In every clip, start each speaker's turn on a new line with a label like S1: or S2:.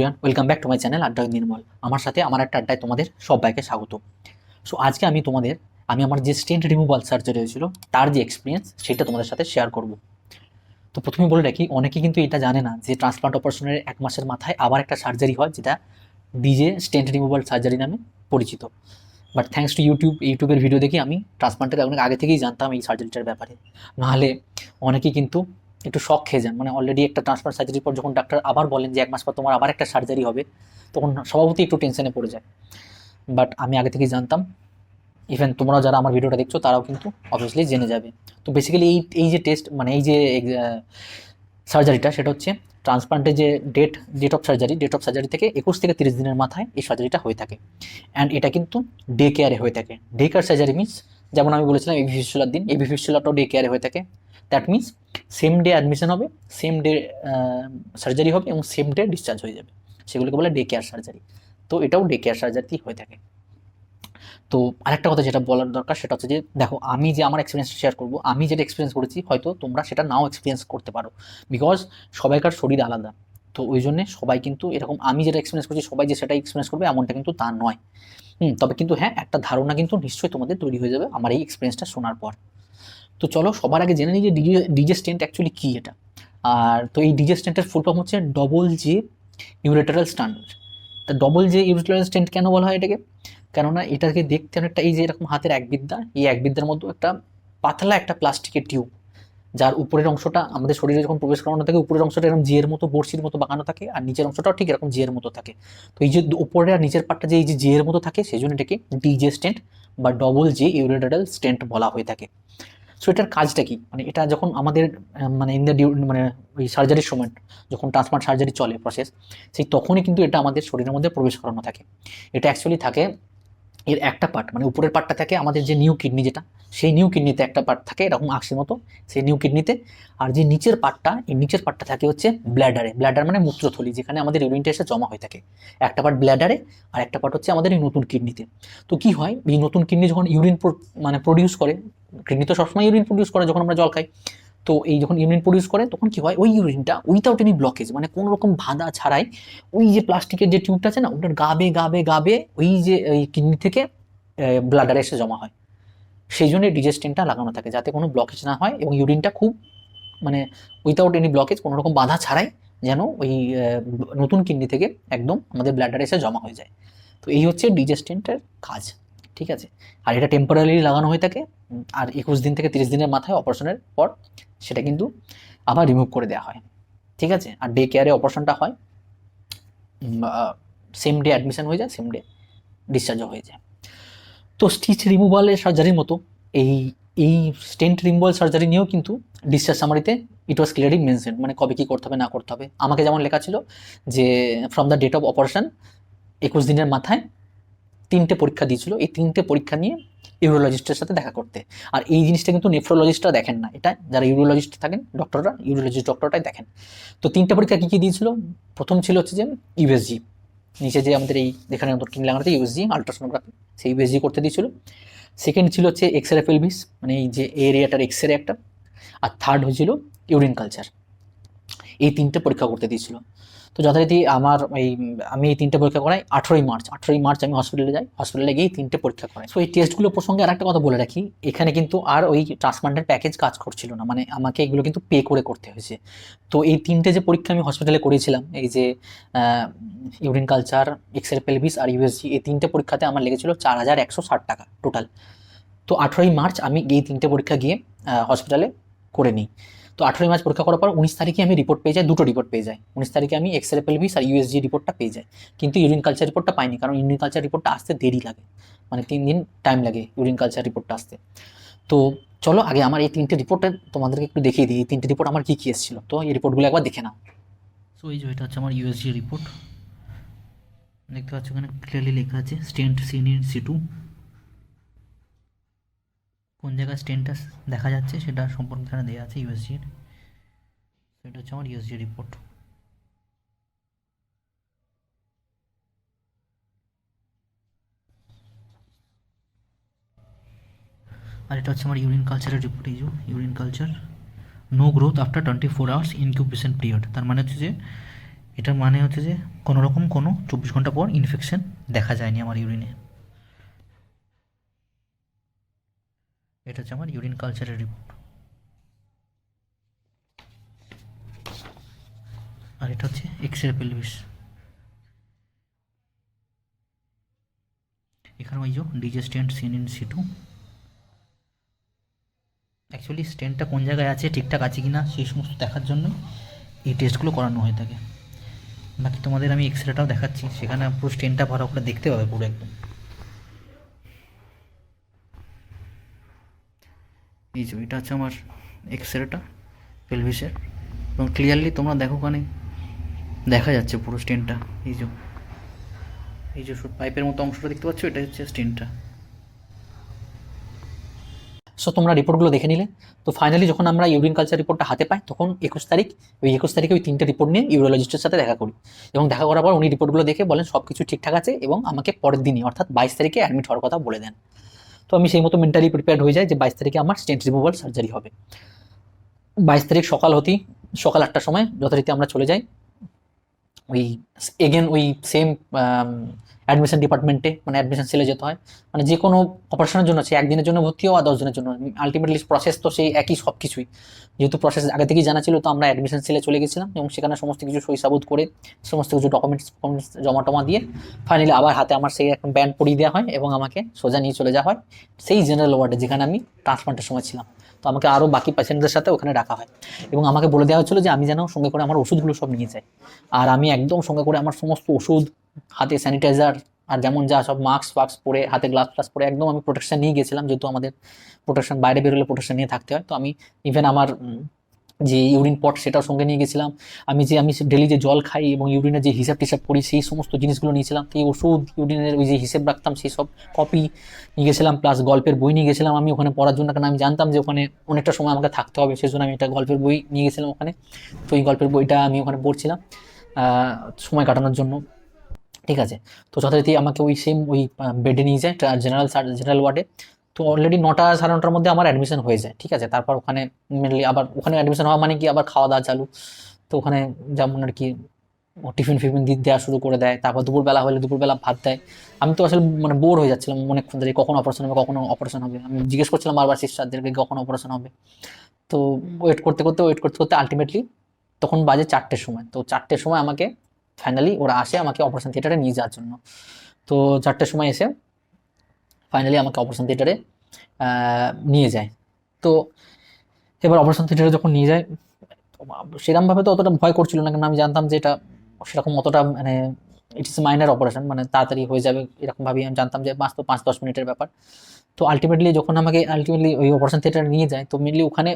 S1: Everyone welcome back to my channel আড্ডা নির্মল আমার সাথে আমার একটা আড্ডায় তোমাদের সবাইকে স্বাগত। সো আজকে আমি তোমাদের, আমি আমার যে স্টেন্ট রিমুভাল সার্জারি হয়েছিল, তার যে এক্সপিরিয়েন্স সেটা তোমাদের সাথে শেয়ার করব। তো প্রথমে বলে রাখি, অনেকে কিন্তু এটা জানে না যে ট্রান্সপ্লান্ট অপারেশনের এক মাসের মাথায় আবার একটা সার্জারি হয়, যেটা ডিজে স্টেন্ট রিমুভাল সার্জারি নামে পরিচিত। বাট থ্যাঙ্কস টু ইউটিউব ইউটিউবের ভিডিও দেখে আমি ট্রান্সপ্লান্টের অনেক আগে থেকেই জানতাম এই সার্জারিটার ব্যাপারে। নাহলে অনেকেই কিন্তু একটু শখ খেয়ে যান। মানে অলরেডি একটা ট্রান্সপ্লান্ট সার্জারির পর যখন ডাক্তার আবার বলেন যে এক মাস পর তোমার আবার একটা সার্জারি হবে, তখন স্বভাবতই একটু টেনশনে পড়ে যায়। বাট আমি আগে থেকেই জানতাম ইভেন তোমরা যারা আমার ভিডিওটা দেখছ, তারাও কিন্তু অবভিয়াসলি জেনে যাবে। তো বেসিক্যালি এই এই যে টেস্ট মানে এই যে সার্জারিটা সেটা হচ্ছে ট্রান্সপ্লান্টের যে date date of surgery date of surgery থেকে একুশ থেকে তিরিশ দিনের মাথায় এই সার্জারিটা হয়ে থাকে। অ্যান্ড এটা কিন্তু ডে কেয়ারে হয়ে থাকে। ডে কেয়ার সার্জারি মিনস যেমন আমি বলেছিলাম, এই ফিস্টুলার দিন, এই ফিস্টুলাটাও ডে কেয়ারে হয়ে থাকে। That means same day admission হবে সেম ডে সার্জারি হবে এবং সেম ডে ডিসচার্জ হয়ে যাবে। সেগুলোকে বলে ডে কেয়ার সার্জারি তো এটাও ডে কেয়ার সার্জারি হয়ে থাকে। তো আরেকটা কথা যেটা বলার দরকার সেটা হচ্ছে যে, দেখো, আমি যে আমার এক্সপিরিয়েন্স শেয়ার করব, আমি যেটা এক্সপিরিয়েন্স করেছি, হয়তো তোমরা সেটা নাও এক্সপিরিয়েন্স করতে পারো। বিকজ সবাইকার শরীর আলাদা। তো ওই জন্যে সবাই কিন্তু এরকম, আমি যেটা এক্সপিরিয়েন্স করছি, সবাই যে সেটা এক্সপিরিয়েন্স করবে, এমনটা কিন্তু তা নয়। হুম, তবে কিন্তু হ্যাঁ একটা ধারণা কিন্তু নিশ্চয়ই তোমাদের তৈরি হয়ে যাবে আমার এই এক্সপিরিয়েন্সটা শোনার পর। তো চলো, সবার আগে জেনে নিই যে ডিজে ডিজে স্টেন্ট অ্যাকচুয়ালি কী এটা। আর তো এই ডিজে স্টেন্টের ফুল ফর্ম হচ্ছে ডবল জে ইউরেটারাল স্ট্যান্ড তা ডবল জে ইউরেটারাল স্টেন্ট কেন বলা হয় এটাকে? কেননা এটাকে দেখতে অনেকটা এই যে এরকম হাতের এক বিদ্যা এই এক বিদ্যার মধ্যে একটা পাতলা একটা প্লাস্টিকের টিউব যার উপরের অংশটা আমাদের শরীরে যখন প্রবেশ করানো থাকে, উপরের অংশটা এরকম জিয়ের মতো বড়শির মতো বাঁকানো থাকে, আর নিচের অংশটাও ঠিক এরকম জিয়ের মতো থাকে। তো এই যে উপরে আর নিচের পাটটা যে এই যে জিয়ের মতো থাকে, সেই জন্য এটাকে ডিজে স্টেন্ট বা ডবল জে ইউরেটারাল স্টেন্ট বলা হয়ে থাকে। সো এটার কাজটা কি? মানে এটা যখন আমাদের মানে ইন দ্য ডিউ মানে ওই সার্জারির সময়, যখন ট্রান্সপ্লান্ট সার্জারি চলে প্রসেস সেই তখনই কিন্তু এটা আমাদের শরীরের মধ্যে প্রবেশ করানো থাকে। এটা অ্যাকচুয়ালি থাকে এর একটা পার্ট মানে উপরের পার্টটা থাকে আমাদের যে নিউ কিডনি যেটা, সেই নিউ কিডনিতে একটা পার্ট থাকে, এরকম আঁকশির মতো, সেই নিউ কিডনিতে আর যে নিচের পার্টটা এই নিচের পার্টটা থাকে হচ্ছে ব্ল্যাডারে ব্ল্যাডার মানে মূত্রথলি, যেখানে আমাদের ইউরিনটা এসে জমা হয়ে থাকে। একটা পার্ট ব্ল্যাডারে আর একটা পার্ট হচ্ছে আমাদের এই নতুন কিডনিতে তো। কি হয়, এই নতুন কিডনি যখন ইউরিন মানে প্রডিউস করে কিডনি তো সবসময় ইউরিন প্রডিউস করে যখন আমরা জল খাই তো এই যখন ইউরিন প্রডিউস করে, তখন কি হয়? ওই ইউরিনটা উইথাউট এনি ব্লকেজ মানে কোনো রকম বাধা ছাড়াই ওই যে প্লাস্টিকের যে টিউবটা আছে না, ওটার গাবে গাবে গাবে ওই যে ওই কিডনি থেকে ব্লাডারে এসে জমা হয়। সেই জন্য ডিজেস্টেনটা লাগানো থাকে, যাতে কোনো ব্লকেজ না হয় এবং ইউরিনটা খুব মানে উইথাউট এনি ব্লকেজ কোনো রকম বাধা ছাড়াই যেন ওই নতুন কিডনি থেকে একদম আমাদের ব্লাডারে এসে জমা হয়ে যায়। তো এই হচ্ছে ডিজেস্টেন্টের কাজ। ঠিক আছে? আর এটা টেম্পোরারি লাগানো হয়ে থাকে, আর একুশ দিন থেকে তিরিশ দিনের মাথায় অপারেশনের পর সেটা কিন্তু আবার রিমুভ করে দেওয়া হয়। ঠিক আছে? আর ডে কেয়ারে অপারেশনটা হয় সেম ডে অ্যাডমিশন হয়ে যায় সেম ডে ডিসচার্জও হয়ে যায়। তো স্টিচ রিমুভালের সার্জারির মতো, এই এই স্টেন্ট রিমুভাল সার্জারি নিয়েও কিন্তু ডিসচার্জ সামারিতে ইট ওয়াজ ক্লিয়ারলি মেনশন মানে কবে কী করতে হবে, না করতে হবে। আমাকে যেমন লেখা ছিল যে from the date of operation একুশ দিনের মাথায় তিনটে পরীক্ষা দিয়েছিল। এই তিনটে পরীক্ষা নিয়ে ইউরোলজিস্টের সাথে দেখা করতে। আর এই জিনিসটা কিন্তু নেফ্রোলজিস্টরা দেখেন না। এটা যারা ইউরোলজিস্ট থাকেন, ডক্টররা, ইউরোলজিস্ট ডক্টরটাই দেখেন। তো তিনটে পরীক্ষা কী কী দিয়েছিল? প্রথম ছিল হচ্ছে যে ইউএসজি। নিচে যে আমাদের এই যেখানে নতুন কিন লাগানোতে ইউএসজি, আলট্রাসোনোগ্রাফি, সেই ইউএসজি করতে দিয়েছিল। সেকেন্ড ছিল হচ্ছে এক্স রে পেলভিস মানে এই যে এরিয়াটার এক্স রে একটা। আর থার্ড হয়েছিল ইউরিন কালচার। এই তিনটে পরীক্ষা করতে দিয়েছিল। তো যথারীতি আমার এই, আমি এই তিনটে পরীক্ষা করাই আঠেরোই মার্চ। আঠেরোই মার্চ আমি হসপিটালে যাই হসপিটালে গিয়ে তিনটে পরীক্ষা করাই। সো এই টেস্টগুলো প্রসঙ্গে আর একটা কথা বলে রাখি, এখানে কিন্তু আর ওই ট্রান্সপ্লান্টের প্যাকেজ কাজ করছিল না। মানে আমাকে এগুলো কিন্তু পে করে করতে হয়েছে। তো এই তিনটে যে পরীক্ষা আমি হসপিটালে করেছিলাম, এই যে urine culture X ray pelvis আর ইউএসজি এই তিনটে পরীক্ষাতে আমার লেগেছিল চার হাজার একশো ষাট টাকা টোটাল তো আঠেরোই মার্চ আমি এই তিনটে পরীক্ষা গিয়ে হসপিটালে করে নিই। তো আঠেরোই মার্চ পরীক্ষা করার পর উনিশ তারিখে আমি রিপোর্ট পেয়ে যাই, দুটো রিপোর্ট পেয়ে যাই। উনিশ তারিখে আমি এক্স রে পেলভিস আর ইউএসজি রিপোর্টটা পেয়ে যাই। কিন্তু ইউরিন কালচার রিপোর্টটা পাইনি, কারণ ইউরিন কালচার রিপোর্টটা আসতে দেরি লাগে। মানে তিন দিন টাইম লাগে ইউরিন কালচার রিপোর্টটা আসতে। তো চলো, আগে আমার এই তিনটে রিপোর্টে তোমাদেরকে একটু দেখিয়ে দিই। এই তিনটে রিপোর্ট আমার কী কী এসেছিল? তো এই রিপোর্টগুলো একবার দেখে নাও।
S2: সো এই যে এটা হচ্ছে আমার ইউএসজি রিপোর্ট দেখতে পাচ্ছ ওখানে ক্লিয়ারলি লেখা আছে স্টেন্ট সিনির সি টু কোন জায়গায় স্টেন্টটা দেখা যাচ্ছে সেটা সম্পর্কে এখানে দেওয়া আছে ইউএসজির এটা হচ্ছে আমার ইউএসজি রিপোর্ট আর এটা হচ্ছে আমার ইউরিন কালচারের রিপোর্ট এই urine culture no growth after twenty four hours incubation period তার মানে হচ্ছে যে, এটার মানে হচ্ছে যে কোনো রকম কোনো চব্বিশ ঘণ্টা পর ইনফেকশন দেখা যায়নি আমার ইউরিনে এটা হচ্ছে আমার ইউরিন কালচারের রিপোর্ট আর এটা হচ্ছে এক্স রে পেলভিস এখানে ওই যে DJ stent seen in situ actually স্ট্যান্ডটা কোন জায়গায় আছে, ঠিকঠাক আছে কি না সেই সমস্ত দেখার জন্য এই টেস্টগুলো করানো হয়ে থাকে। বাকি তোমাদের আমি এক্স রেটাও দেখাচ্ছি। সেখানে পুরো স্টেনটা ভালো করে দেখতে পাবে পুরো একদম। এই যে এটা হচ্ছে আমার এক্স রেটা পেলভিসের এবং ক্লিয়ারলি তোমরা দেখো ওখানে দেখা যাচ্ছে পুরো স্টেনটা এই যে এই যে পাইপের মতো অংশটা দেখতে পাচ্ছ? এটা হচ্ছে স্টেনটা
S1: সো তোমরা রিপোর্টগুলো দেখে নিলে। তো ফাইনালি যখন আমরা ইউরিন কালচার রিপোর্টটা হাতে পাই, তখন একুশ তারিখ ওই একুশ তারিখে ওই তিনটে রিপোর্ট নিয়ে ইউরোলজিস্টের সাথে দেখা করি। এবং দেখা করার পর উনি রিপোর্টগুলো দেখে বলেন সব কিছু ঠিকঠাক আছে এবং আমাকে পরের দিনই, অর্থাৎ বাইশ তারিখে অ্যাডমিট হওয়ার কথা বলে দেন। তো আমি সেই মতো মেন্টালি প্রিপেয়ার হয়ে যাই যে বাইশ তারিখে আমার স্টেন্ট রিমুভাল সার্জারি হবে। বাইশ তারিখ সকাল হতেই, সকাল আটটার সময় যথারীতি আমরা চলে যাই। ওই এগেন ওই সেম অ্যাডমিশন ডিপার্টমেন্টে মানে অ্যাডমিশন সেলে যেতে হয়। মানে যে কোনো অপারেশনের জন্য, সে একদিনের জন্য ভর্তি হওয়া, দশ দিনের জন্য। আলটিমেটলি প্রসেস তো সেই একই সব কিছুই। যেহেতু প্রসেস আগে থেকেই জানা ছিল, তো আমরা অ্যাডমিশন সেলে চলে গেছিলাম এবং সেখানে সমস্ত কিছু সই সাবুত করে, সমস্ত কিছু ডকুমেন্টস জমা টমা দিয়ে ফাইনালি আবার হাতে আমার সেই একটা ব্যান্ড পরিয়ে দেওয়া হয় এবং আমাকে সোজা নিয়ে চলে যাওয়া হয়। সেই জেনারেল ওয়ার্ডে যেখানে আমি ট্রান্সপ্লান্টের সময় ছিলাম। তো আমাকে আরও বাকি পেশেন্টদের সাথে ওখানে রাখা হয়। এবং আমাকে বলে দেওয়া হয়েছিল যে আমি যেন সঙ্গে করে আমার ওষুধগুলো সব নিয়ে যাই। আর আমি একদম সঙ্গে করে আমার সমস্ত ওষুধ, হাতে স্যানিটাইজার আর যেমন যা সব মাস্ক ফাক্স পরে, হাতে গ্লাস ফ্লাস পরে একদম আমি প্রোটেকশন নিয়ে গেছিলাম, যেহেতু আমাদের প্রোটেকশন বাইরে বেরোলে প্রোটেকশন নিয়ে থাকতে হয়। তো আমি ইভেন আমার যে ইউরিন পট সেটাও সঙ্গে নিয়ে গেছিলাম। আমি যে, আমি ডেলি যে জল খাই এবং ইউরিনের যে হিসাব টিসাব করি, সেই সমস্ত জিনিসগুলো নিয়েছিলাম। এই ওষুধ, ইউরিনের ওই যে হিসেব রাখতাম, সেই সব কপি নিয়ে গেছিলাম প্লাস গল্পের বই নিয়ে গেছিলাম। আমি ওখানে পড়ার জন্য, কারণ আমি জানতাম যে ওখানে অনেকটা সময় আমাকে থাকতে হবে সেই জন্য আমি একটা গল্পের বই নিয়ে গেছিলাম ওখানে। তো এই গল্পের বইটা আমি ওখানে পড়ছিলাম সময় কাটানোর জন্য। ঠিক আছে? তো যথারীতি আমাকে ওই সেম ওই বেডে নিয়ে যায় জেনারেল জেনারেল ওয়ার্ডে তো অলরেডি নটা সাড়ে নটার মধ্যে আমার অ্যাডমিশন হয়ে যায় ঠিক আছে? তারপর ওখানে মেনলি আবার ওখানে অ্যাডমিশন হওয়া মানে কি? আবার খাওয়া দাওয়া চালু। তো ওখানে যেমন আর কি টিফিন ফিফিন দিয়ে দেওয়া শুরু করে দেয়। তারপর দুপুরবেলা হলে দুপুরবেলা ভাত দেয়। আমি তো আসলে মানে বোর হয়ে যাচ্ছিলাম অনেকক্ষণ ধরে কখন অপারেশন হবে কখন অপারেশন হবে। আমি জিজ্ঞেস করছিলাম বারবার সিস্টারদেরকে কখন অপারেশন হবে। তো ওয়েট করতে করতে ওয়েট করতে করতে আলটিমেটলি তখন বাজে চারটের সময়। তো চারটের সময় আমাকে ফাইনালি ওরা আসে আমাকে অপারেশন থিয়েটারে নিয়ে যাওয়ার জন্য। তো চারটের সময় এসে ফাইনালি আমাকে অপারেশন থিয়েটারে নিয়ে যায়। তো এবার অপারেশন থিয়েটারে যখন নিয়ে যায় সেরকমভাবে তো অতটা ভয় করছিল না কারণ আমি জানতাম যে এটা সেরকম অতটা মানে ইট ইস মাইনার অপারেশন মানে তাড়াতাড়ি হয়ে যাবে, এরকমভাবেই আমি জানতাম যে পাঁচ তো পাঁচ দশ মিনিটের ব্যাপার। তো আলটিমেটলি যখন আমাকে আলটিমেটলি ওই অপারেশন থিয়েটারে নিয়ে যায়, তো মেনলি ওখানে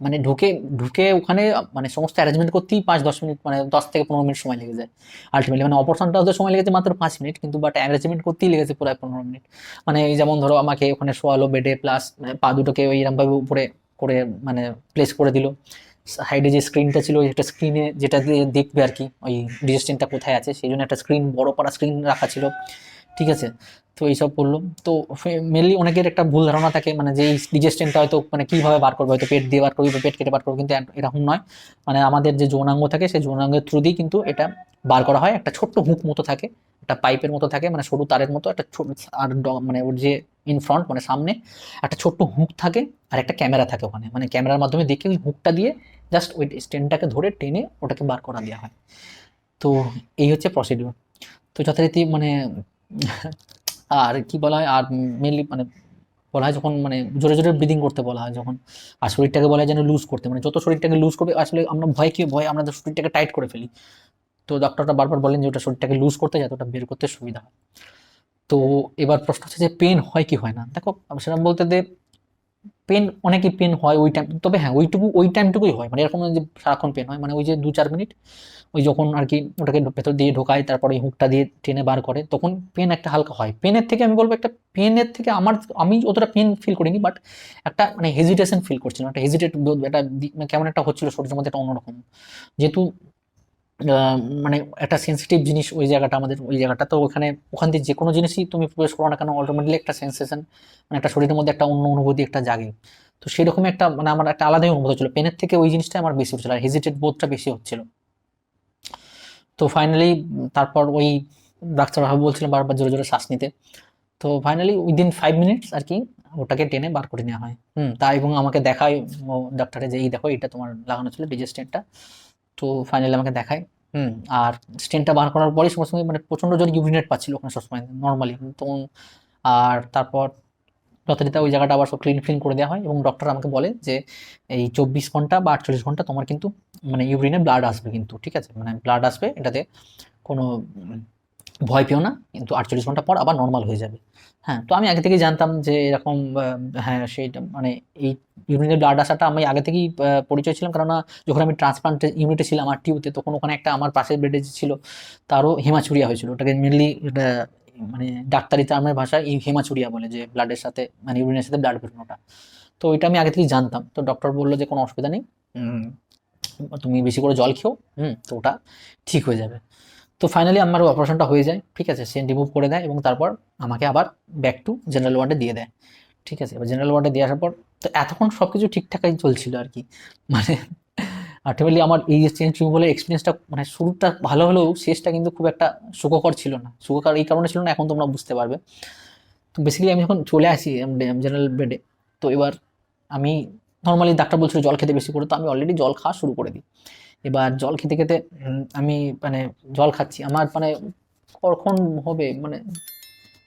S1: মানে ঢুকে ঢুকে ওখানে মানে সমস্ত অ্যারেঞ্জমেন্ট করতেই পাঁচ, দশ মিনিট মানে দশ থেকে পনেরো মিনিট সময় লেগে যায়। আলটিমেটলি মানে অপারেশনটা ওদের সময় লেগেছে মাত্র পাঁচ মিনিট, কিন্তু বাট অ্যারেঞ্জমেন্ট করতেই লেগেছে প্রায় পনেরো মিনিট। মানে এই যেমন ধরো আমাকে ওখানে শোয়ালো বেডে প্লাস মানে পা দুটোকে ওই এরকমভাবে উপরে করে মানে প্লেস করে দিল। সাইডে যে স্ক্রিনটা ছিল একটা স্ক্রিনে যেটা দিয়ে দেখবে আর কি, ওই ডিজেস্টেনটা কোথায় আছে, সেই জন্য একটা স্ক্রিন বড় পাড়া স্ক্রিন রাখা ছিল। ঠিক আছে? তো এইসব করল তো মেনলি অনেকের একটা ভুল ধারণা থাকে মানে যে ডিজেস্টেনটা হয়তো মানে কীভাবে বার করবে, হয়তো পেট দিয়ে বার করবে বা পেট কেটে বার করব, কিন্তু এরকম নয়। মানে আমাদের যে যৌনাঙ্গ থাকে, সেই যৌনাঙ্গের থ্রু দিয়ে কিন্তু এটা বার করা হয়। একটা ছোট্ট হুক মতো থাকে, একটা পাইপের মতো থাকে মানে সরু তারের মতো, একটা ছোট আর মানে ওর যে ইন ফ্রন্ট মানে সামনে, একটা ছোট্ট হুক থাকে আর একটা ক্যামেরা থাকে ওখানে। মানে ক্যামেরার মাধ্যমে দেখে ওই হুকটা দিয়ে জাস্ট ওই স্টেনটাকে ধরে টেনে ওটাকে বার করা দেওয়া হয়। তো এই হচ্ছে প্রসিডিউর তো যথারীতি মানে আর কি বলা হয়, আর মেনলি মানে বলা হয় যখন মানে জোরে জোরে ব্রিদিং করতে বলা হয় যখন, আর শরীরটাকে বলা হয় যেন লুজ করতে। মানে যত শরীরটাকে লুজ করবে, আসলে আমরা ভয় কী, ভয় আমরা শরীরটাকে টাইট করে ফেলি। তো ডক্টরটা বারবার বলেন যে ওটা শরীরটাকে লুজ করতে যাতে ওটা বের করতে সুবিধা হয়। তো এবার প্রশ্ন হচ্ছে যে পেন হয় কি হয় না? দেখো, সেরকম বলতে যে পেন অনেকই পেন হয় ওই টাইম তবে হ্যাঁ ওইটুকু, ওই টাইমটুকুই হয়। মানে এরকম যে সারাক্ষণ পেন হয় মানে ওই যে দু চার মিনিট ওই যখন আর কি ওটাকে ভেতর দিয়ে ঢোকায়, তারপরে হুকটা দিয়ে টেনে বার করে, তখন পেন একটা হালকা হয়। পেনের থেকে আমি বলব একটা পেনের থেকে আমার, আমি অতটা পেন ফিল করিনি বাট একটা মানে হেজিটেশন ফিল করছিলাম, একটা হেজিটেট একটা মানে কেমন একটা হচ্ছিল শরীরের মধ্যে একটা অন্যরকম। যেহেতু মানে একটা সেন্সিটিভ জিনিস ওই জায়গাটা আমাদের, ওই জায়গাটা। তো ওখানে, ওখান থেকে যে কোনো জিনিসই তুমি প্রবেশ করো না কেন অটোমেটিকলি একটা সেন্সেশন মানে একটা শরীরের মধ্যে একটা অন্য অনুভূতি, একটা জাগে। তো সেরকমই একটা মানে আমার একটা আলাদাই অনুভূতি ছিল পেনের থেকে ওই জিনিসটা আমার বেশি হচ্ছিল, আর হেজিটেট বোধটা বেশি হচ্ছিল। তো ফাইনালি তারপর ওই ডাক্তার বাবু বলছিলেন বারবার জোরে জোরে শ্বাস নিতে। তো ফাইনালি উইদিন ফাইভ মিনিটস আর কি, ওটাকে টেনে বার করে নেওয়া হয়। হুম, তা এবং আমাকে দেখায় ডাক্তারে যে, এই দেখো এটা তোমার লাগানো ছিল ডিজে স্টেন্টটা তো ফাইনালি আমাকে দেখায়। হুম, আর স্টেনটা বার করার পরে সঙ্গে সঙ্গে মানে প্রচণ্ড জোর ইউরিনেট পাচ্ছিল ওখানে সবসময় নর্মালি তখন আর তারপর যথারীতি ওই জায়গাটা আবার সব ক্লিন ফ্লিন করে দেওয়া হয় এবং ডক্টর আমাকে বলে যে, এই চব্বিশ ঘণ্টা বা আটচল্লিশ ঘণ্টা তোমার কিন্তু মানে ইউরিনে ব্লাড আসবে কিন্তু, ঠিক আছে? মানে ব্লাড আসবে এটাতে কোনো ভয় পেও না, কিন্তু আটচল্লিশ ঘণ্টা পর আবার নর্মাল হয়ে যাবে। হ্যাঁ তো আমি আগে থেকেই জানতাম যে এরকম হ্যাঁ সেইটা মানে এই ইউরিনের ব্লাড আসাটা আমি আগে থেকেই পরিচয় ছিলাম। কেননা যখন আমি ট্রান্সপ্লান্ট ইউনিটে ছিলাম আর টিউতে তখন ওখানে একটা আমার পাশের বেডে ছিল, তারও হেমাচুরিয়া হয়েছিল। ওটাকে মেনলি মানে ডাক্তারি টার্মের ভাষায় এই হেমাচুরিয়া বলে যে ব্লাডের সাথে মানে ইউরিনের সাথে ব্লাড বেরোনোটা। তো ওইটা আমি আগে থেকেই জানতাম। তো ডক্টর বলল যে কোনো অসুবিধা নেই তুমি বেশি করে জল খেও, হুম, তো ওটা ঠিক হয়ে যাবে। তো ফাইনালি আমার অপারেশনটা হয়ে যায়, ঠিক আছে? সে রিমুভ করে দেয় এবং তারপর আমাকে আবার ব্যাক টু জেনারেল ওয়ার্ডে দিয়ে দেয়, ঠিক আছে? এবার জেনারেল ওয়ার্ডে দিয়ে আসার পর তো এতক্ষণ সব কিছু ঠিকঠাকই চলছিল আর কি। মানে আলটিমেটলি আমার এই চেঞ্জ রিমুভালের এক্সপিরিয়েন্সটা মানে শুরুটা ভালো হলেও শেষটা কিন্তু খুব একটা সুখকর ছিল না। সুখকর এই কারণে ছিল না, এখন তোমরা বুঝতে পারবে। তো বেসিক্যালি আমি যখন চলে আসি জেনারেল বেডে তো এবার আমি নর্মালি ডাক্তার বলছিল জল খেতে বেশি করে, তো আমি অলরেডি জল খাওয়া শুরু করে দিই। এবার জল খেতে খেতে আমি মানে জল খাচ্ছি। আমার মানে কখন হবে? মানে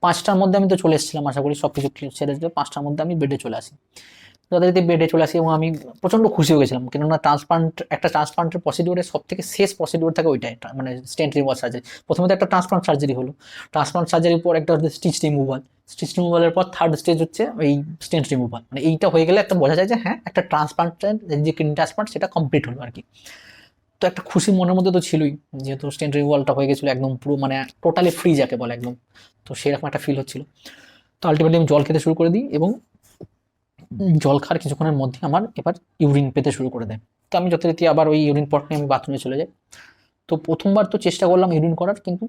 S1: পাঁচটার মধ্যে আমি তো চলে এসেছিলাম, আশা করি সব কিছু ছেড়ে দিতে পাঁচটার মধ্যে আমি বেডে চলে আসি। যথারীতি বেডে চলে আসি এবং আমি প্রচণ্ড খুশি হয়ে গেছিলাম। কেননা ট্রান্সপ্লান্ট একটা ট্রান্সপ্লান্টের প্রসিডিওরে সব থেকে শেষ প্রসিডিওর থাকে ওইটাই মানে স্টেন্ট রিমুভাল সার্জারি প্রথমে একটা ট্রান্সপ্লান্ট সার্জারি হলো। ট্রান্সপ্লান্ট সার্জারির পর একটা হচ্ছে স্টিচ রিমুভাল স্টিচ রিমুভালের পর থার্ড স্টেজ হচ্ছে ওই স্টেন্ট রিমুভাল মানে এইটা হয়ে গেলে একটা বোঝা যায় যে হ্যাঁ একটা ট্রান্সপ্লান্টের যে কিডনি ট্রান্সপ্লান্ট সেটা কমপ্লিট হলো আর কি। তো একটা খুশি মনের মধ্যে তো ছিলই, যেহেতু স্টেন্ট রিমুভালটা হয়ে গেছিল একদম পুরো মানে টোটালি ফ্রি যাকে বলে একদম। তো সেরকম একটা ফিল হচ্ছিল। তো আলটিমেটলি আমি জল খেতে শুরু করে দিই এবং জল খাওয়ার কিছুক্ষণের মধ্যে আমার এবার ইউরিন পেতে শুরু করে দেয়। তো আমি যথারীতি আবার ওই ইউরিন পট নিয়ে আমি বাথরুমে চলে যাই। তো প্রথমবার তো চেষ্টা করলাম ইউরিন করার, কিন্তু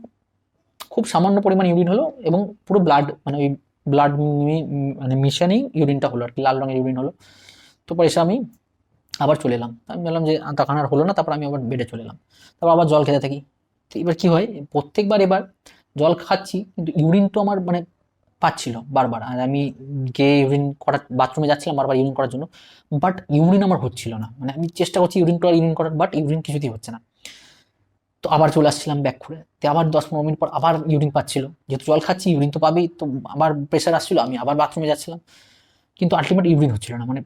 S1: খুব সামান্য পরিমাণ ইউরিন হলো এবং পুরো ব্লাড মানে ওই ব্লাড মানে মিশানেই ইউরিনটা হলো আর কি, লাল রঙের ইউরিন হলো। তো পরে এসে আমি আবার চলে এলাম। আমি বললাম যে তখন আর হলো না, তারপর আমি আবার বেডে চলে এলাম। তারপর আবার জল খেতে থাকি। তো এবার কি হয়, প্রত্যেকবার এবার জল খাচ্ছি, কিন্তু ইউরিন তো আমার মানে পাচ্ছিল বারবার। আর আমি গিয়ে ইউরিন করার বাথরুমে যাচ্ছিলাম বারবার ইউরিন করার জন্য বাট ইউরিন আমার হচ্ছিল না। মানে আমি চেষ্টা করছি ইউরিন করার ইউরিন করার বাট ইউরিন কিছুতেই হচ্ছে না। তো আবার চলে আসছিলাম ব্যাক করে। তো আবার দশ পনেরো মিনিট পর আবার ইউরিন পাচ্ছিল। যেহেতু জল খাচ্ছি ইউরিন তো পাবেই, তো আবার প্রেশার আসছিল, আমি আবার বাথরুমে যাচ্ছিলাম। কিন্তু আলটিমেট ইউরিন হচ্ছিল না। মানে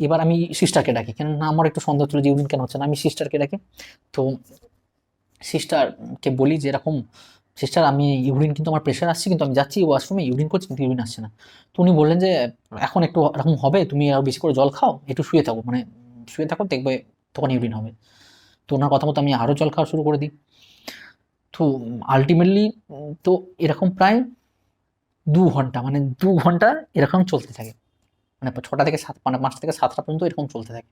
S1: এবার আমি সিস্টারকে ডাকি। কেন না, আমার একটু সন্দেহ ছিল যে ইউরিন কেন হচ্ছে না, আমি সিস্টারকে ডাকি। তো সিস্টারকে বলি যে এরকম সিস্টার আমি ইউরিন কিন্তু আমার প্রেশার আসছে, কিন্তু আমি যাচ্ছি ওয়াশরুমে ইউরিন করছি, কিন্তু ইউরিন আসছে না। তো উনি বললেন যে, এখন একটু এরকম হবে, তুমি আর বেশি করে জল খাও, একটু শুয়ে থাকো। মানে শুয়ে থাকো, দেখবে তখন ইউরিন হবে। তো ওনার কথা মতো আমি আরও জল খাওয়া শুরু করে দিই। তো আলটিমেটলি তো এরকম প্রায় দু ঘণ্টা মানে দু ঘণ্টা এরকম চলতে থাকে। মানে ছটা থেকে সাত মানে পাঁচটা থেকে সাতটা পর্যন্ত এরকম চলতে থাকে।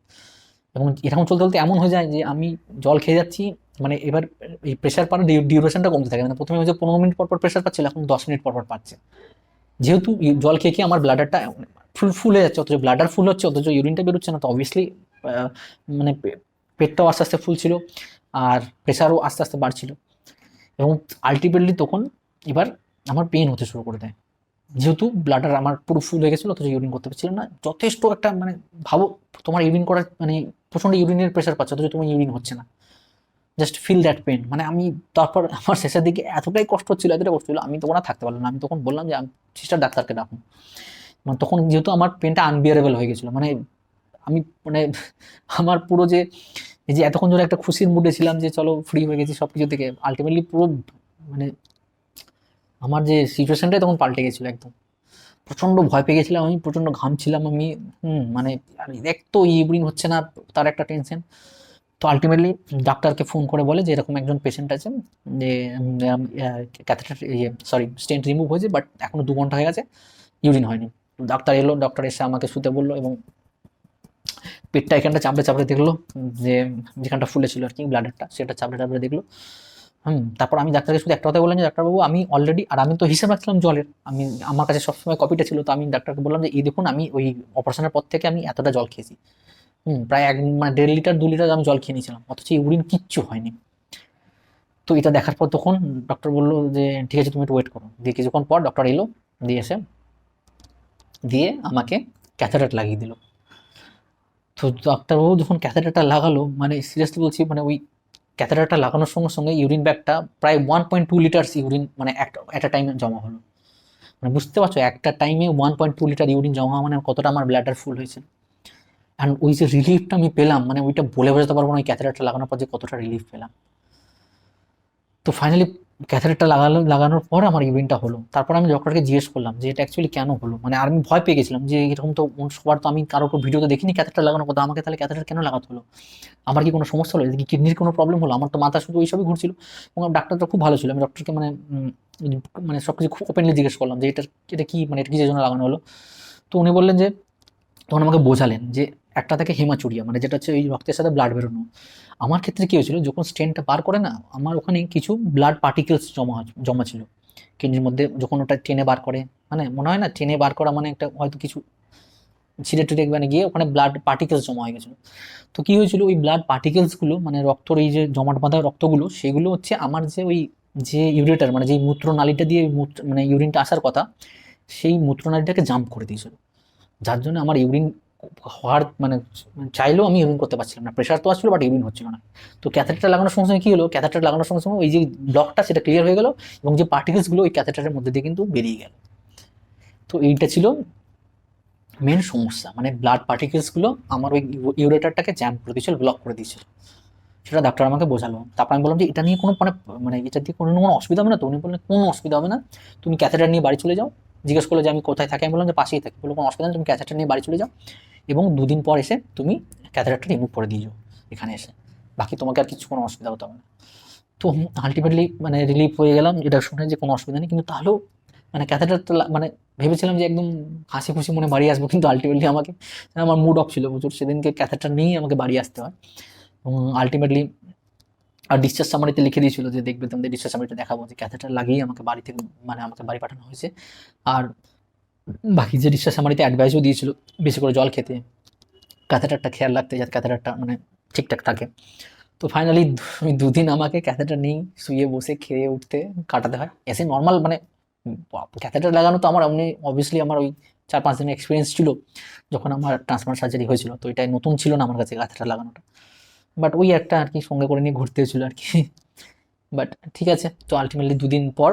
S1: এবং এরকম চলতে চলতে এমন হয়ে যায় যে আমি জল খেয়ে যাচ্ছি মানে এবার এই প্রেশার পাওয়ার ডিউরেশনটা কমতে থাকে। মানে প্রথমে হচ্ছে পনেরো মিনিট পর পর প্রেশার পাচ্ছিল, এখন দশ মিনিট পর পর পাচ্ছে। যেহেতু জল খেয়ে খেয়ে আমার ব্লাডারটা ফুল ফুল যাচ্ছে, অথচ ব্লাডার ফুল হচ্ছে, অথচ ইউরিনটা বেরোচ্ছে না, তো অবভিয়াসলি মানে পেটটাও আস্তে আস্তে ফুলছিল আর প্রেশারও আস্তে আস্তে বাড়ছিল। এবং আলটিমেটলি তখন এবার আমার পেন হতে শুরু করে দেয়। যেহেতু ব্লাডার আমার পুরো ফুল হয়ে গেছিল, অথচ ইউরিন করতে পারছিলাম না। যথেষ্ট একটা মানে ভাবো, তোমার ইউরিন করার মানে প্রচণ্ড ইউরিনের প্রেশার পাচ্ছে, অথচ তোমার ইউরিন হচ্ছে না। জাস্ট ফিল দ্যাট পেন মানে আমি তারপর আমার শেষের দিকে এতটাই কষ্ট হচ্ছিল, এতটাই কষ্ট আমি তখন আর থাকতে পারলাম না। আমি তখন বললাম যে, আমি সিস্টার ডাক্তারকে ডাকুন মানে তখন যেহেতু আমার পেনটা আনবিয়ারেবল হয়ে গেছিল মানে আমি মানে আমার পুরো যে, এই যে এতক্ষণ ধরে একটা খুশির মুডে ছিলাম যে, চলো ফ্রি হয়ে গেছি সব কিছু থেকে। আলটিমেটলি পুরো মানে আমার যে সিচুয়েশনটাই তখন পাল্টে গেছিল একদম। প্রচণ্ড ভয় পেয়ে গেছিলাম আমি, প্রচণ্ড ঘামছিলাম আমি। হুম মানে এক তো ইউরিন হচ্ছে না, তার একটা টেনশন তো আলটিমেটলি ডাক্তারকে ফোন করে বলে যে, এরকম একজন পেশেন্ট আছে, যে ক্যাথেটার ইয়ে সরি স্টেন্ট রিমুভ হয়েছে বাট এখনও দু ঘণ্টা হয়ে গেছে ইউরিন হয়নি। ডাক্তার এলো ডক্টর এসে আমাকে শুতে বলল এবং পেটটা এখানটা চাপড়ে চাপড়ে দেখল, যে, যেখানটা ফুলে ছিল আর কি ব্লাডারটা সেটা চাপড়ে চাপড়ে দেখল। হুম, তারপর আমি ডাক্তারকে শুধু একটা কথা বললাম যে, ডাক্তারবাবু, আমি অলরেডি আর আমি তো হিসাব রাখছিলাম জলের। আমি, আমার কাছে সবসময় কপিটা ছিল, তো আমি ডাক্তারকে বললাম যে, এই দেখুন, আমি ওই অপারেশনের পর থেকে আমি এতটা জল খেয়েছি। হুম, প্রায় এক মানে দেড় লিটার, দু লিটার আমি জল খেয়ে নিয়েছিলাম, অথচ ইউরিন কিচ্ছু হয়নি। তো এটা দেখার পর তখন ডক্টর বলল যে, ঠিক আছে, তুমি একটু ওয়েট করো। দিয়ে কিছুক্ষণ পর ডক্টর এলো, দিয়ে এসে, দিয়ে আমাকে ক্যাথেটার লাগিয়ে দিল। তো ডাক্তারবাবু যখন ক্যাথেটারটা লাগালো মানে সিরিয়াসলি বলছি মানে ওই ক্যাথেটারটা লাগানোর সঙ্গে সঙ্গে ইউরিন ব্যাগটা প্রায় one point two litres urine মানে একটা একটা টাইমে জমা হলো। মানে বুঝতে পারছ, একটা টাইমে one point two litre urine জমা হওয়া মানে কতটা আমার ব্লাডার ফুল হয়েছে। অ্যান্ড ওই যে রিলিফটা আমি পেলাম মানে ওইটা বলে বোঝাতে পারব না, ওই ক্যাথেটারটা লাগানোর পর যে কতটা রিলিফ পেলাম। তো ফাইনালি ক্যাথেটারটা লাগালো, লাগানোর পর আমার ইউরিনটা হলো। তারপর আমি ডক্টরকে জিজ্ঞেস করলাম যে, এটা অ্যাকচুয়ালি কেন হলো? মানে আমি ভয় পেয়ে গেছিলাম যে, এরকম তো সবার তো আমি কারোর ভিডিওতে দেখিনি ক্যাথেটার লাগানোর কথা, আমাকে তাহলে ক্যাথেটার কেন লাগাতে হলো? আমার কি কোনো সমস্যা হলো? কি কিডনির কোনো প্রবলেম হলো? আমার তো মাথা শুধু ওইসবই ঘুরছিল। এবং ডাক্তারটা খুব ভালো ছিল। আমি ডক্টরকে মানে মানে সব কিছু খুব ওপেনলি জিজ্ঞেস করলাম যে, এটা এটা কি মানে এটা কিসের জন্য লাগানো হলো? তো উনি বললেন যে, তখন আমাকে বোঝালেন যে, একটা থেকে হেমাচুরিয়া মানে যেটা হচ্ছে ওই রক্তের সাথে ব্লাড বেরোনো। আমার ক্ষেত্রে কী হয়েছিল, যখন স্টেনটা বার করে না, আমার ওখানে কিছু ব্লাড পার্টিকেলস জমা জমা ছিল। কিডনির মধ্যে যখন ওটা টেনে বার করে মানে মনে হয় না, টেনে বার করা মানে একটা হয়তো কিছু ছিঁড়ে টুটে মানে গিয়ে ওখানে ব্লাড পার্টিকেলস জমা হয়ে গেছিল। তো কী হয়েছিল, ওই ব্লাড পার্টিকেলসগুলো মানে রক্তর এই যে জমাট বাঁধা রক্তগুলো, সেগুলো হচ্ছে আমার যে ওই যে ইউরেটার মানে যেই মূত্রনালীটা দিয়ে মানে ইউরিনটা আসার কথা, সেই মূত্রনালীটাকে জাম্প করে দিয়েছিল। যার জন্য আমার ইউরিন হওয়ার মানে চাইলেও আমি ইউরিন করতে পারছিলাম না। প্রেশার তো আসছিল বাট ইউরিন হচ্ছিল না। তো ক্যাথেটার লাগানোর সঙ্গে সঙ্গে কী হলো? ক্যাথেটার লাগানোর সঙ্গে সঙ্গে ওই যে ব্লকটা সেটা ক্লিয়ার হয়ে গেল এবং যে পার্টিকেলসগুলো ওই ক্যাথেটারের মধ্যে দিয়ে কিন্তু বেরিয়ে গেল। তো এইটা ছিল মেন সমস্যা। মানে ব্লাড পার্টিকেলসগুলো আমার ওই ইউরেটারটাকে জ্যাম করে দিয়েছিল ব্লক করে দিয়েছিল। সেটা ডাক্তার আমাকে বোঝালো। তারপর আমি বললাম যে এটা নিয়ে কোনো মানে মানে এটা দিয়ে কোনো কোনো অসুবিধা হবে না তো? উনি বললেন, কোনো অসুবিধা হবে না। তুমি ক্যাথেটার নিয়ে বাড়ি চলে যাও। জিজ্ঞেস করল যে আমি কোথায় থাকি? আমি বললাম যে পাশেই থাকি। বলল, কোনো অসুবিধা তুমি ক্যাথেটার নিয়ে বাড়ি চলে যাও এবং দুদিন পর এসে তুমি ক্যাথেটারটা রিমুভ করে দিয়ে যাও এখানে এসে। বাকি তোমাকে আর কিছু কোনো অসুবিধা হতে হবে না। তো আলটিমেটলি মানে রিলিফ হয়ে গেলাম, এটা শুনে যে কোনো অসুবিধা নেই, কিন্তু তাহলেও মানে ক্যাথেটার ক্যাথেটারটা মানে ভেবেছিলাম যে একদম হাসি খুশি মনে বাড়ি আসব, কিন্তু আলটিমেটলি আমাকে আমার মুড অফ ছিল প্রচুর। সেদিনকে ক্যাথেটার নিয়েই আমাকে বাড়ি আসতে হয়। এবং আলটিমেটলি আর ডিসচার্জ সামারিতে লিখে দিয়েছিল যে দেখবে তোমাদের ডিসচার্জ সামারিটা দেখাবো যে ক্যাথেটার লাগিয়ে আমাকে বাড়ি থেকে মানে আমাকে বাড়ি পাঠানো হয়েছে। আর বাকি যে ডিসচার্জ সামারিতে অ্যাডভাইসও দিয়েছিল, বেশি করে জল খেতে ক্যাথেটারটা খেয়াল রাখতে যাতে ক্যাথেটারটা মানে ঠিকঠাক থাকে। তো ফাইনালি দুদিন আমাকে ক্যাথেটার নেই, শুয়ে বসে খেয়ে উঠতে কাটাতে হয়। এসে নর্মাল মানে ক্যাথেটার লাগানো তো আমার এমনি অবভিয়াসলি আমার ওই চার পাঁচ দিনের এক্সপিরিয়েন্স ছিল, যখন আমার ট্রান্সপ্লান্ট সার্জারি হয়েছিল। তো এটাই নতুন ছিল না আমার কাছে ক্যাথেটার লাগানোটা। বাট ওই একটা আর কি সঙ্গে করে নিয়ে ঘুরতে হয়েছিল আর কি। বাট ঠিক আছে, তো আলটিমেটলি দুদিন পর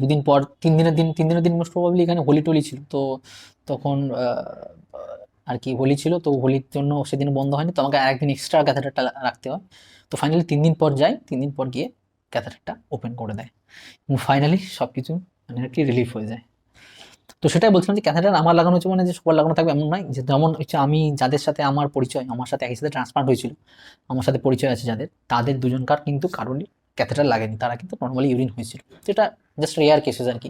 S1: দুদিন পর, তিন দিনের দিন, তিন দিনের দিন মোস্ট প্রবাবলি এখানে হোলি টোলি ছিল। তো তখন আর কি হোলি ছিল, তো হোলির জন্য সেদিন বন্ধ হয়নি। তো আমাকে আরেকদিন এক্সট্রা ক্যাথেটারটা রাখতে হয়। তো ফাইনালি তিন দিন পর যাই, তিন দিন পর গিয়ে ক্যাথেটারটা ওপেন করে দেয়। এবং ফাইনালি সব কিছু মানে আর কি রিলিফ হয়ে যায়। তো সেটাই বলছিলাম যে ক্যাথেটার আমার লাগানো হচ্ছে মানে যে সবার লাগানো থাকবে এমন নয়, যে যেমন হচ্ছে আমি যাদের সাথে আমার পরিচয়, আমার সাথে একই সাথে ট্রান্সপ্লান্ট হয়েছিল, আমার সাথে পরিচয় আছে যাদের, তাদের দুজনকার কিন্তু কারোরই ক্যাথেটার লাগেনি, তারা কিন্তু নর্মালি ইউরিন হয়েছিল। যেটা জাস্ট রেয়ার কেসেস আর কি।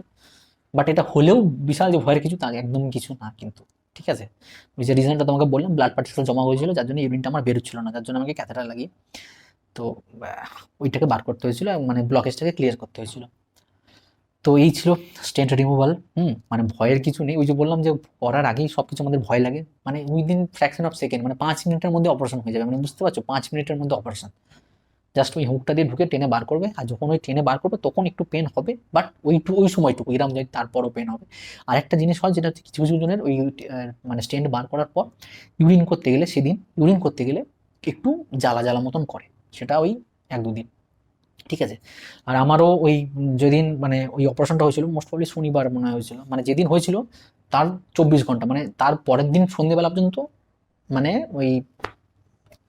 S1: বাট এটা হলেও বিশাল যে ভয়ের কিছু, তা একদম কিছু না কিন্তু, ঠিক আছে? ওই যে রিজনটা তোমাকে বললাম ব্লাড পার্টিকেল জমা হয়েছিল, যার জন্য ইউরিনটা আমার বেরোচ্ছিল না, যার জন্য আমাকে ক্যাথেটার লাগিয়ে, তো ওইটাকে বার করতে হয়েছিল মানে ব্লকেজটাকে ক্লিয়ার করতে হয়েছিল। তো এই ছিল স্টেন্ট রিমুভাল হুম মানে ভয়ের কিছু নেই। ওই যে বললাম যে করার আগেই সব কিছু আমাদের ভয় লাগে। মানে উইদিন ফ্র্যাকশন অফ সেকেন্ড মানে পাঁচ মিনিটের মধ্যে অপারেশন হয়ে যাবে। মানে বুঝতে পারছ? পাঁচ মিনিটের মধ্যে অপারেশন জাস্ট ওই হুকটা দিয়ে ঢুকে টেনে বার করবে। আর যখন ওই টেনে বার করবে, তখন একটু পেন হবে বাট ওই ওই সময়টুকু, এরম যায় তারপরও পেন হবে। আর একটা জিনিস হয়, যেটা হচ্ছে কিছু কিছু জনের ওই মানে স্টেন্ট বার করার পর ইউরিন করতে গেলে, সেদিন ইউরিন করতে গেলে একটু জ্বালা জ্বালা মতন করে। সেটা ওই এক দুদিন। ঠিক আছে? আর আমারও ওই যেদিন মানে ওই অপারেশনটা হয়েছিল মোস্ট প্রবলি শনিবার মনে হয় হয়েছিল। মানে যেদিন হয়েছিল, তার চব্বিশ ঘণ্টা মানে তার পরের দিন সন্ধ্যেবেলা পর্যন্ত মানে ওই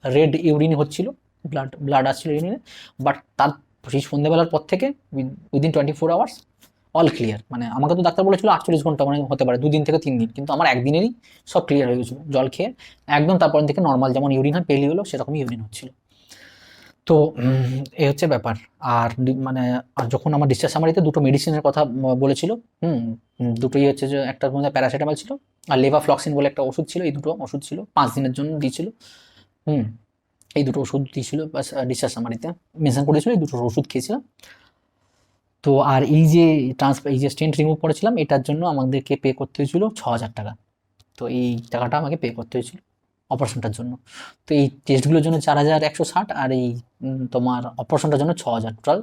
S1: রেড ইউরিন হচ্ছিল ব্লাড ব্লাড আসছিল ইউরিনে বাট তার সেই সন্ধ্যেবেলার পর থেকে within twenty four hours all clear মানে আমাকে তো ডাক্তার বলেছিল আটচল্লিশ ঘণ্টা মানে হতে পারে, দুদিন থেকে তিন দিন। কিন্তু আমার একদিনেরই সব ক্লিয়ার হয়ে গেছিল, জল খেয়ে। একদম তারপর থেকে নর্মাল যেমন ইউরিন হয় পেলি হলো সেরকমই ইউরিন হচ্ছিল। তো এই হচ্ছে ব্যাপার। আর মানে আর যখন আমার ডিসচার্জ সামারিতে দুটো মেডিসিনের কথা বলেছিল, হুম দুটোই হচ্ছে যে, একটার মধ্যে প্যারাসিটামল ছিল আর লেভাফ্লক্সিন বলে একটা ওষুধ ছিল, এই দুটো ওষুধ ছিল, পাঁচ দিনের জন্য দিয়েছিল, হুম, এই দুটো ওষুধ দিয়েছিল বাস ডিসচার্জ সামারিতে মেনশন করেছিল, এই দুটো ওষুধ খেয়েছিলাম। তো, আর এই যে ট্রান্স এই যে স্টেন্ট রিমুভ করেছিলাম, এটার জন্য আমাদেরকে পে করতে হয়েছিল ছ হাজার টাকা। তো, এই টাকাটা আমাকে পে করতে হয়েছিল। অপারেশনটার জন্য। তো এই টেস্টগুলোর জন্য চার হাজার একশো ষাট আর এই তোমার অপারেশনটার জন্য ছ হাজার টোটাল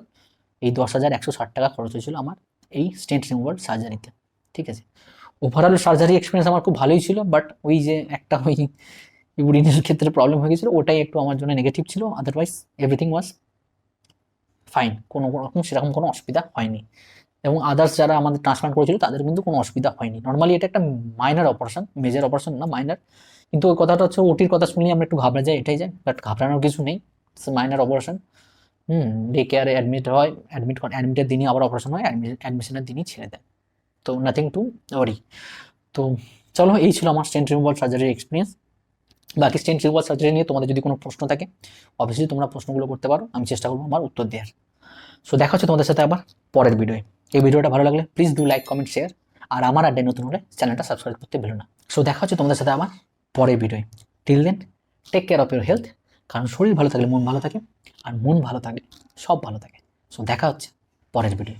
S1: এই দশ হাজার একশো ষাট টাকা খরচ হয়েছিল আমার এই স্টেন্ট রিমুভাল সার্জারিতে ঠিক আছে? ওভারঅল সার্জারি এক্সপিরিয়েন্স আমার খুব ভালোই ছিল বাট ওই যে একটা ওই ইউরিনের ক্ষেত্রে প্রবলেম হয়ে গেছিল, ওটাই একটু আমার জন্য নেগেটিভ ছিল আদারওয়াইজ এভরিথিং ওয়াজ ফাইন কোনো রকম সেরকম কোনো অসুবিধা হয়নি। এবং আদার্স যারা আমাদের ট্রান্সপ্লান্ট করেছিল, তাদের কিন্তু কোনো অসুবিধা হয়নি। নর্মালি এটা একটা মাইনার অপারেশন মেজর অপারেশন না মাইনার কিন্তু ওই কথাটা হচ্ছে ওটির কথা শুনলে আমরা একটু ঘাবড়ে যাই, এটাই যাই বাট ঘাবড়ানোর কিছু নেই মাইনার অপারেশন হুম ডে কেয়ারে অ্যাডমিট হয় অ্যাডমিট অ্যাডমিটের দিনই আবার অপারেশন হয় অ্যাডমিশনের দিনই ছেড়ে দেয়। তো নাথিং টু ওয়ারি তো চলো, এই ছিল আমার স্টেন্ট রিমুভাল সার্জারির এক্সপিরিয়েন্স বাকি স্টেন্ট রিমুভাল সার্জারি নিয়ে তোমাদের যদি কোনো প্রশ্ন থাকে অবশ্যই তোমরা প্রশ্নগুলো করতে পারো, আমি চেষ্টা করব আমার উত্তর দেওয়ার। সো দেখা হচ্ছে তোমাদের সাথে আবার পরের ভিডিওয়ে এই ভিডিওটা ভালো লাগলে please do like comment share আর আমার আড্ডায় নতুন হলে চ্যানেলটা সাবস্ক্রাইব করতে ভুলো না। সো দেখা হচ্ছে তোমাদের সাথে আমার পরের ভিডিওয়ে till then take care of your health কারণ শরীর ভালো থাকলে মন ভালো থাকে আর মন ভালো থাকলে সব ভালো থাকে। সো দেখা হচ্ছে পরের ভিডিও